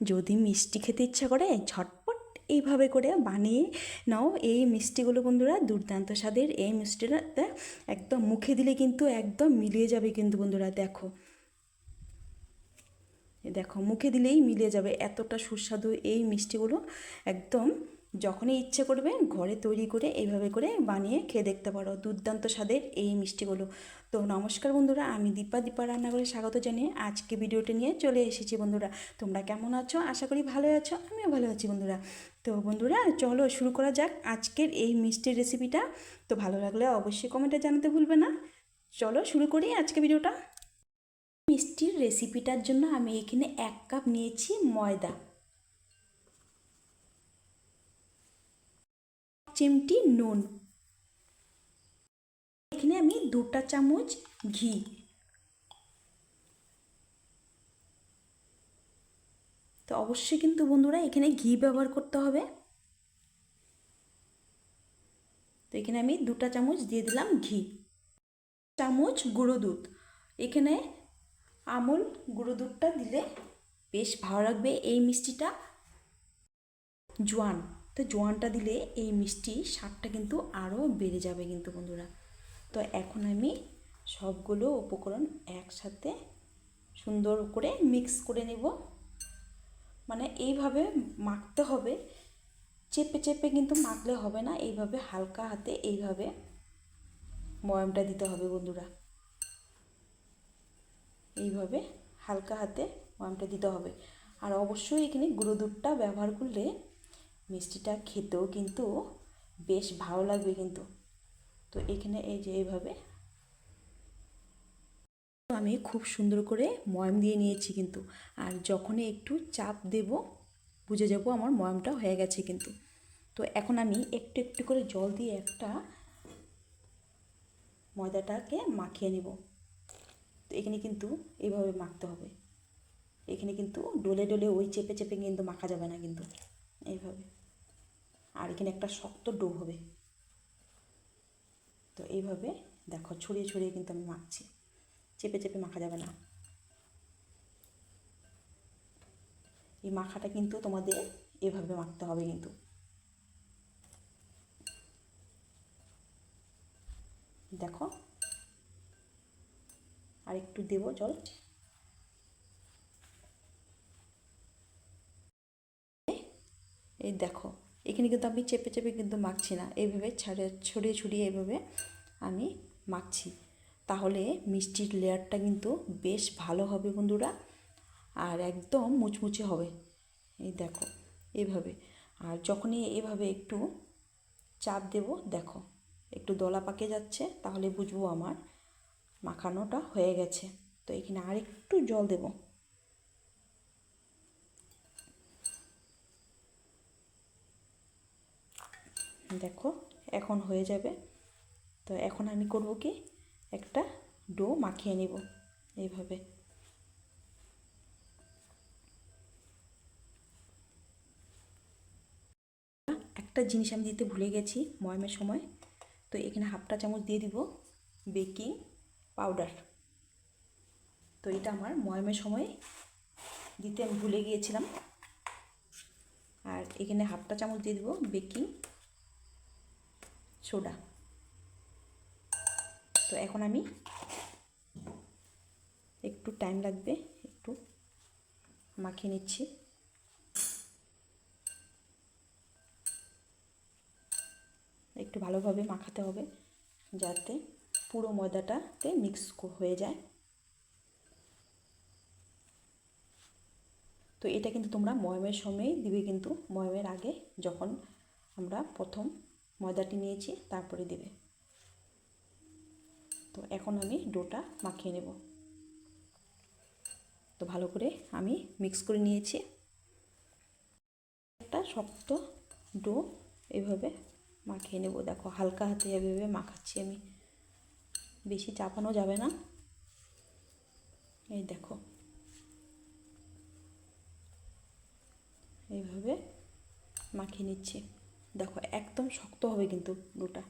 যদি মিষ্টি খেতে ইচ্ছা করে, ঝটপট এইভাবে করে বানিয়ে নাও। এই মিষ্টিগুলো বন্ধুরা দুর্দান্ত স্বাদের। এই মিষ্টিটা একদম মুখে দিলে কিন্তু একদম মিলিয়ে যাবে কিন্তু বন্ধুরা, দেখো। দেখো, মুখে দিলেই মিলিয়ে যাবে। এতটা সুস্বাদু এই মিষ্টিগুলো, একদম যখনই ইচ্ছে করবে ঘরে তৈরি করে এইভাবে করে বানিয়ে খেয়ে দেখতে পারো। দুর্দান্ত স্বাদের এই মিষ্টিগুলো। তো নমস্কার বন্ধুরা, আমি দীপা। দীপা রান্নাঘরে স্বাগত জানিয়ে আজকে ভিডিওটি নিয়ে চলে এসেছি বন্ধুরা। তোমরা কেমন আছো? আশা করি ভালো আছো, আমিও ভালো আছি বন্ধুরা। তো বন্ধুরা, চলো শুরু করা যাক আজকের এই মিষ্টির রেসিপিটা। তো ভালো লাগলে অবশ্যই কমেন্টে জানাতে ভুলবে না। চলো শুরু করি আজকে ভিডিওটা। মিষ্টির রেসিপিটার জন্য আমি এখানে এক কাপ নিয়েছি ময়দা। চিমটি নুন। এখানে আমি দুটা চামচ ঘি। তো অবশ্যই কিন্তু বন্ধুরা এখানে ঘি ব্যবহার করতে হবে। তো এখানে আমি দুটা চামচ দিয়ে দিলাম ঘি। চামচ গুঁড়ো দুধ। এখানে আমুল গুঁড়ো দুধটা দিলে বেশ ভালো লাগবে এই মিষ্টিটা। জোয়ান। তো জোয়ানটা দিলে এই মিষ্টি স্বাদটা কিন্তু আরও বেড়ে যাবে কিন্তু বন্ধুরা। তো এখন আমি সবগুলো উপকরণ একসাথে সুন্দর করে মিক্স করে নেব। মানে এইভাবে মাখতে হবে, চেপে চেপে কিন্তু মাখলে হবে না, এইভাবে হালকা হাতে এইভাবে ময়ামটা দিতে হবে বন্ধুরা। এইভাবে হালকা হাতে ময়ামটা দিতে হবে। আর অবশ্যই এখানে গুঁড়ো দুধটা ব্যবহার করলে মিষ্টিটা খেতেও কিন্তু বেশ ভালো লাগবে কিন্তু। তো এখানে এই যে এইভাবে আমি খুব সুন্দর করে ময়ম দিয়ে নিয়েছি কিন্তু। আর যখনই একটু চাপ দেব, বুঝে যাব আমার ময়মটা হয়ে গেছে কিন্তু। তো এখন আমি একটু একটু করে জল দিয়ে একটা ময়দাটাকে মাখিয়ে নেব। তো এখানে কিন্তু এইভাবে মাখতে হবে। এখানে কিন্তু ডলে ডলে ওই চেপে চেপে কিন্তু মাখা যাবে না কিন্তু। এইভাবে। আর এখানে একটা শক্ত ডো হবে। তো এইভাবে দেখো ছড়িয়ে ছড়িয়ে কিন্তু আমি মাখছি। চেপে চেপে মাখা যাবে না। এই মাখাটা কিন্তু তোমাদের এভাবে মাখতে হবে কিন্তু। দেখো। আর একটু দেবো জল। এই দেখো। এখানে কিন্তু আমি চেপে চেপে কিন্তু মাখছি না। এইভাবে ছাড়ে ছড়িয়ে ছড়িয়ে এইভাবে আমি মাখছি। তাহলে মিষ্টির লেয়ারটা কিন্তু বেশ ভালো হবে বন্ধুরা, আর একদম মুচমুচে হবে। এই দেখো এইভাবে আর যখনই এভাবে একটু চাপ দেব, দেখো, একটু দলা পাকে যাচ্ছে, তাহলে বুঝব আমার মাখানোটা হয়ে গেছে। তো এখানে আর একটু জল দেবো। দেখো, এখন হয়ে যাবে। তো এখন আমি করব কি? একটা ডো মাখিয়ে নেব, এইভাবে। একটা জিনিস আমি দিতে ভুলে গেছি, ময়মের সময়। তো এখানে হাফটা চামচ দিয়ে দিব বেকিং পাউডার। তো এটা আমার ময়মের সময় দিতে আমি ভুলে গিয়েছিলাম। আর এখানে হাফটা চামচ দিয়ে দিব বেকিং সোডা। তো এখন আমি একটু টাইম লাগবে, একটু মাখিয়ে নিচ্ছি। একটু ভালোভাবে মাখাতে হবে যাতে পুরো ময়দাটাতে মিক্স হয়ে যায়। তো এটা কিন্তু তোমরা ময়মের সময়ই দিবে কিন্তু, ময়মের আগে যখন আমরা প্রথম ময়দাটি নিয়েছি, তারপরে দেবে। তো এখন আমি ডোটা মাখিয়ে নেব। তো ভালো করে আমি মিক্স করে নিয়েছি। একটা শক্ত ডো এভাবে মাখিয়ে নেব। দেখো, হালকা হাতে এভাবে মাখাচ্ছি আমি। বেশি চাপানো যাবে না। এই দেখো। এইভাবে মাখিয়ে নিচ্ছি। দেখো, একদম শক্ত হবে কিন্তু ডোটা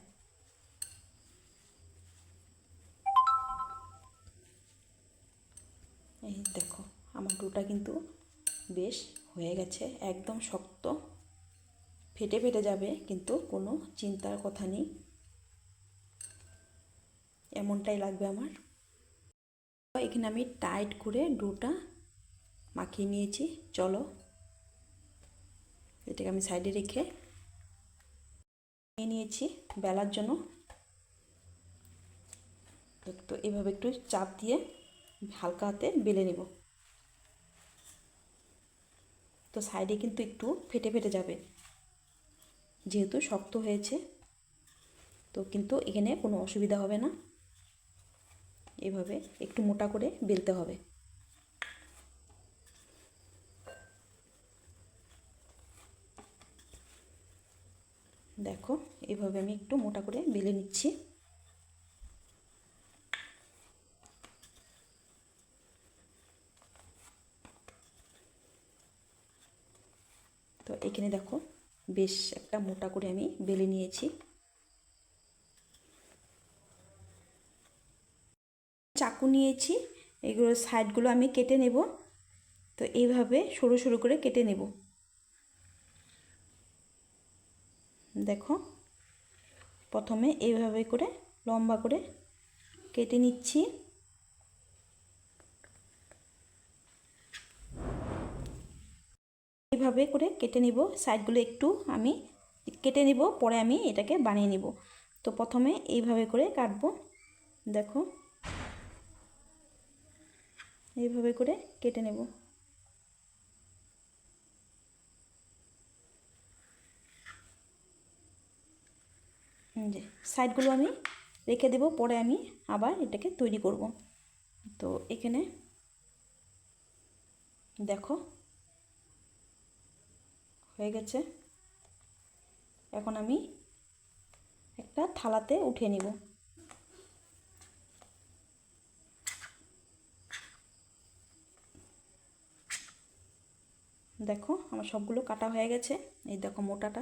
এই দেখো, আমার ডোটা কিন্তু বেশ হয়ে গেছে, একদম শক্ত। ফেটে ফেটে যাবে, কিন্তু কোনো চিন্তার কথা নেই। এমনটাই লাগবে আমার। এখানে আমি টাইট করে ডোটা মাখিয়ে নিয়েছি, চলো। এটাকে আমি সাইডে রেখে নিয়ে নিয়েছি বেলার জন্য। তো এভাবে একটু চাপ দিয়ে হালকা হাতে বেলে নেব। তো সাইডে কিন্তু একটু ফেটে ফেটে যাবে। যেহেতু শক্ত হয়েছে, তো কিন্তু এখানে কোনো অসুবিধা হবে না। এভাবে একটু মোটা করে বেলতে হবে। দেখো এভাবে আমি একটু মোটা করে বেলে নিচ্ছি। তো এখানে দেখো বেশ একটা মোটা করে আমি বেলে নিয়েছি। চাকু নিয়েছি, এগুলো সাইডগুলো আমি কেটে নেব। তো এইভাবে সরু সরু করে কেটে নেব। দেখো প্রথমে এইভাবে করে লম্বা করে কেটে নিচ্ছি। এইভাবে করে কেটে নিব। সাইডগুলো একটু আমি কেটে নিব, পরে আমি এটাকে বানিয়ে নিব। তো প্রথমে এইভাবে করে কাটবো। দেখো। এইভাবে করে কেটে নেব। যে সাইডগুলো আমি রেখে দেব, পরে আমি আবার এটাকে তৈরি করব। তো এখানে দেখো, হয়ে গেছে। এখন আমি একটা থালাতে উঠিয়ে নিব। দেখো, আমার সবগুলো কাটা হয়ে গেছে। এই দেখো মোটাটা।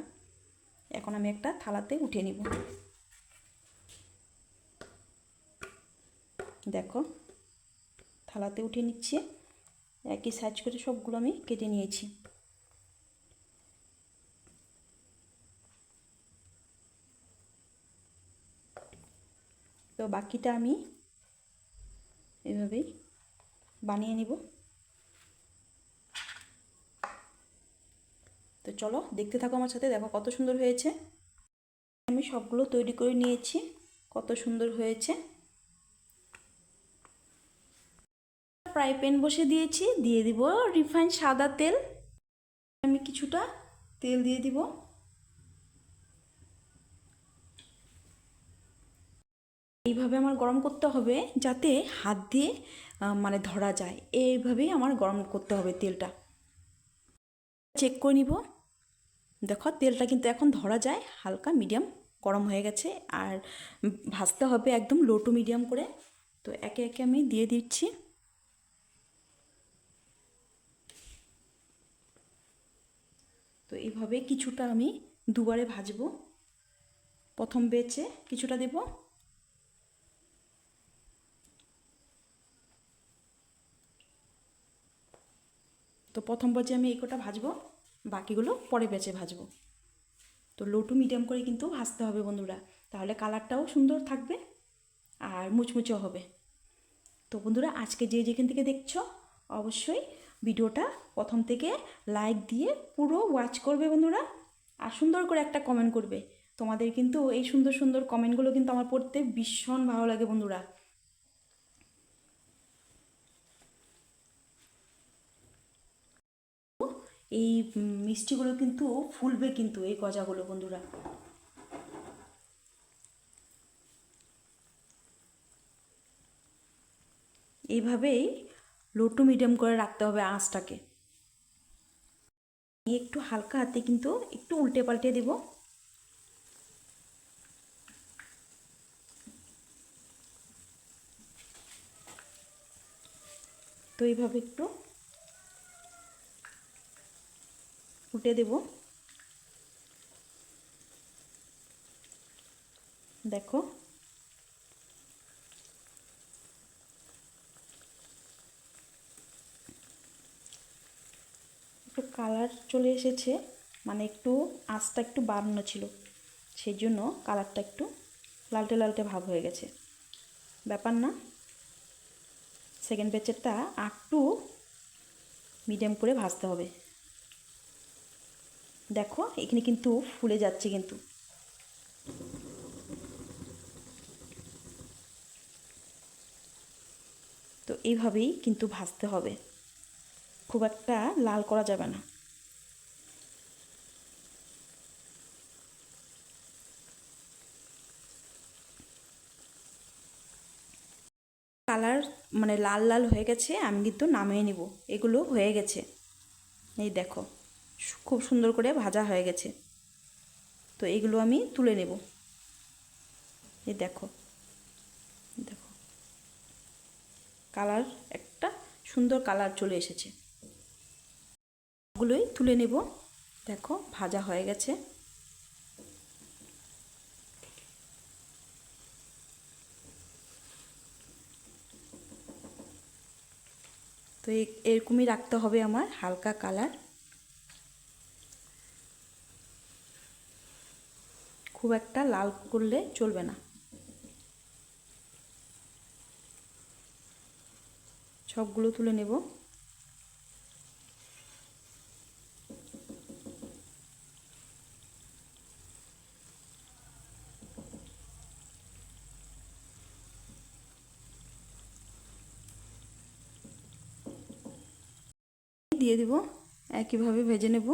এখন আমি একটা থালাতে উঠিয়ে নিব। দেখো, থালাতে উঠিয়ে নিচ্ছি। একই সাইজ করে সবগুলো আমি কেটে নিয়েছি। তো বাকিটা আমি এভাবেই বানিয়ে নিব। চলো দেখতে থাকো আমার সাথে, দেখো কত সুন্দর হয়েছে। আমি সবগুলো তৈরি করে নিয়েছি, কত সুন্দর হয়েছে। ফ্রাই প্যান বসে দিয়েছি, দিয়ে দিব রিফাইন সাদা তেল। আমি কিছুটা তেল দিয়ে দিব। এইভাবে আমার গরম করতে হবে যাতে হাত দিয়ে মানে ধরা যায়। এইভাবেই আমার গরম করতে হবে তেলটা। চেক করে নিব। দেখো, তেলটা কিন্তু এখন ধরা যায়, হালকা মিডিয়াম গরম হয়ে গেছে, আর ভাজতে হবে একদম লো টু মিডিয়াম করে। তো একে একে আমি দিয়ে দিচ্ছি। তো এইভাবে কিছুটা আমি দুবারে ভাজবো। প্রথম বেচে কিছুটা দেব। তো প্রথম বাজে আমি এই কটা ভাজবো। বাকিগুলো পরে বেঁচে ভাজবো। তো লো টু মিডিয়াম করে কিন্তু ভাজতে হবে বন্ধুরা। তাহলে কালারটাও সুন্দর থাকবে আর মুচমুচেও হবে। তো বন্ধুরা, আজকে যে যেখান থেকে দেখছ, অবশ্যই ভিডিওটা প্রথম থেকে লাইক দিয়ে পুরো ওয়াচ করবে বন্ধুরা। আর সুন্দর করে একটা কমেন্ট করবে। তোমাদের কিন্তু এই সুন্দর সুন্দর কমেন্টগুলো কিন্তু আমার পড়তে ভীষণ ভালো লাগে বন্ধুরা। এই মিষ্টিগুলো কিন্তু ফুলবে কিন্তু এই গজাগুলো, বন্ধুরা। এইভাবেই লো টু মিডিয়াম করে রাখতে হবে আঁচটাকে। একটু হালকা হাতে কিন্তু একটু উল্টে পাল্টে দেব। তো এইভাবে একটু উল্টে দেব। দেখো। একটু কালার চলে এসেছে মানে একটু আঁচটা একটু বাড়ানো ছিল। সেই জন্য কালারটা একটু লালটে লালটে ভাব হয়ে গেছে। ব্যাপার না। সেকেন্ড ব্যাচেরটা একটু মিডিয়াম করে ভাজতে হবে। দেখো, এখানে কিন্তু ফুলে যাচ্ছে কিন্তু। তো এইভাবেই কিন্তু ভাজতে হবে। খুব একটা লাল করা যাবে না। কালার মানে লাল লাল হয়ে গেছে, আমি কিন্তু নামিয়ে নিব। এগুলো হয়ে গেছে। এই দেখো। খুব সুন্দর করে ভাজা হয়ে গেছে। তো এগুলো আমি তুলে নেব। এই দেখো। দেখো। কালার, একটা সুন্দর কালার চলে এসেছে। ওগুলোই তুলে নেব। দেখো, ভাজা হয়ে গেছে। তো এরকমই রাখতে হবে আমার হালকা কালার। খুব একটা লাল করলে চলবে না। সবগুলো তুলে নেব। দিয়ে দিব। একইভাবে ভেজে নেব।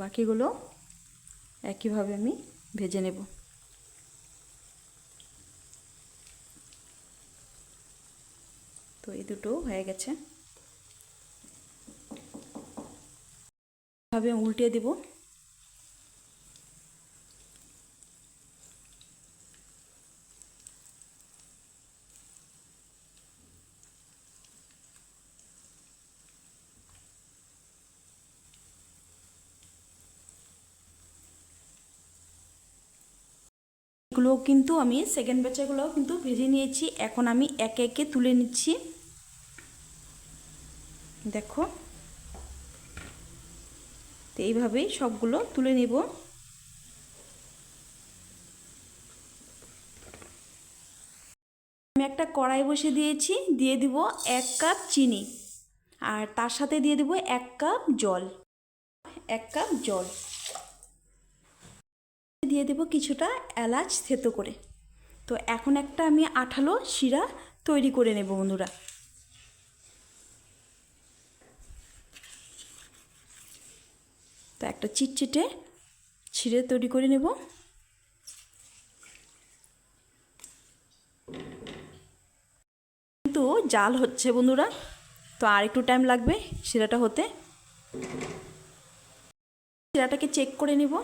বাকিগুলো একইভাবে আমি ভেজে নেব। তো এই দুটো হয়ে গেছে। ভাবে উল্টে দেব এগুলো কিন্তু আমি সেকেন্ড ব্যাচেগুলো কিন্তু ভেজে নিয়েছি। এখন আমি একে একে তুলে নিচ্ছি। দেখো। তো এইভাবেই সবগুলো তুলে নেব। আমি একটা কড়াই বসে দিয়েছি, দিয়ে দিব এক কাপ চিনি। আর তার সাথে দিয়ে দেব এক কাপ জল। এক কাপ জল। দিয়ে দেব কিছুটা এলাচ থেতো করে। তো এখন একটা আমি আঠালো শিরা তৈরি করে নেব বন্ধুরা। তো একটা চিটচিটে ছিঁড়ে তৈরি করে নেব। কিন্তু জাল হচ্ছে বন্ধুরা, তো আর একটু টাইম লাগবে শিরাটা হতে। শিরাটাকে চেক করে নেব।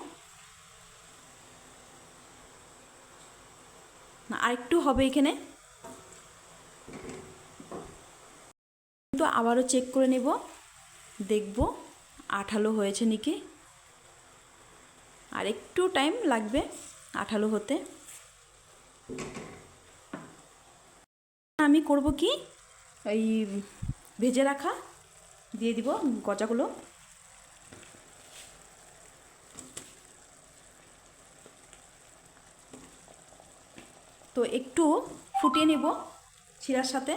আরেকটু হবে এখানে। কিন্তু আবারও চেক করে নেব। দেখব, আঠালো হয়েছে নাকি? আর একটু টাইম লাগবে আঠালো হতে। আমি করব কি? ওই ভেজে রাখা, দিয়ে দিব গজাগুলো। তো একটু ফুটিয়ে নেব চিরার সাথে।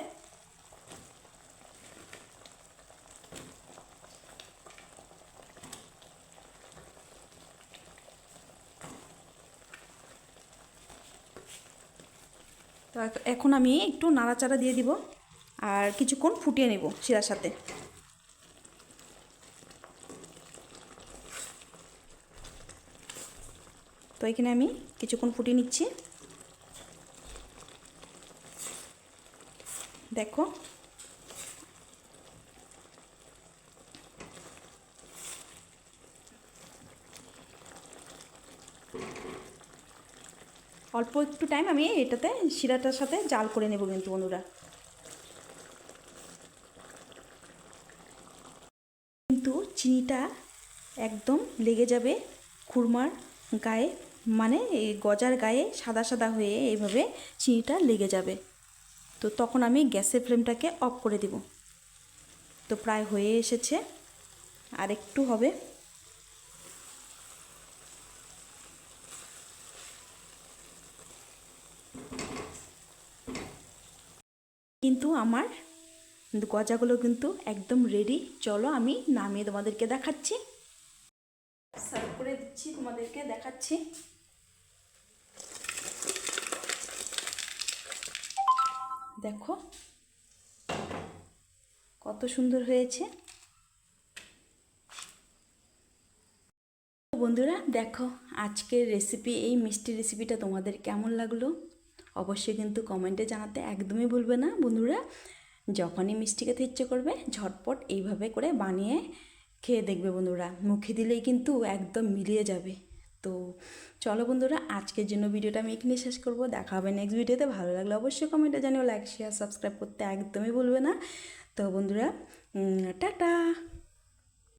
তো এখ- এখন আমি একটু নাড়াচাড়া দিয়ে দিব আর কিছুক্ষণ ফুটিয়ে নেব শিরার সাথে। তো এখানে আমি কিছুক্ষণ ফুটিয়ে নিচ্ছি। দেখো। অল্প একটু টাইম আমি এটাতে শিরাটার সাথে জাল করে নেব কিন্তু বন্ধুরা। কিন্তু চিনিটা একদম লেগে যাবে খুরমার গায়ে মানে এই গজার গায়ে সাদা সাদা হয়ে এইভাবে চিনিটা লেগে যাবে। তো তখন আমি গ্যাসের ফ্লেমটাকে অফ করে দেব। তো প্রায় হয়ে এসেছে। আর একটু হবে। কিন্তু আমার গজাগুলো কিন্তু একদম রেডি চলো আমি নামিয়ে তোমাদেরকে দেখাচ্ছি। সার্ভ করে দিচ্ছি, তোমাদেরকে দেখাচ্ছি। দেখো। কত সুন্দর হয়েছে। বন্ধুরা, দেখো, আজকের রেসিপি এই মিষ্টি রেসিপিটা তোমাদের কেমন লাগল? অবশ্যই কিন্তু কমেন্টে জানাতে একদমই ভুলবে না। বন্ধুরা, যখনই মিষ্টি খেতে ইচ্ছে করবে, ঝটপট এইভাবে করে বানিয়ে খেয়ে দেখবে বন্ধুরা। মুখে দিলেই কিন্তু একদম মিলিয়ে যাবে। তো চলো বন্ধুরা, আজকের জন্য ভিডিওটা আমি এখানে শেষ করব। দেখা হবে নেক্সট ভিডিওতে। ভালো লাগলে অবশ্যই কমেন্টে জানিও লাইক শেয়ার সাবস্ক্রাইব করতে একদমই ভুলবে না। তো বন্ধুরা টাটা!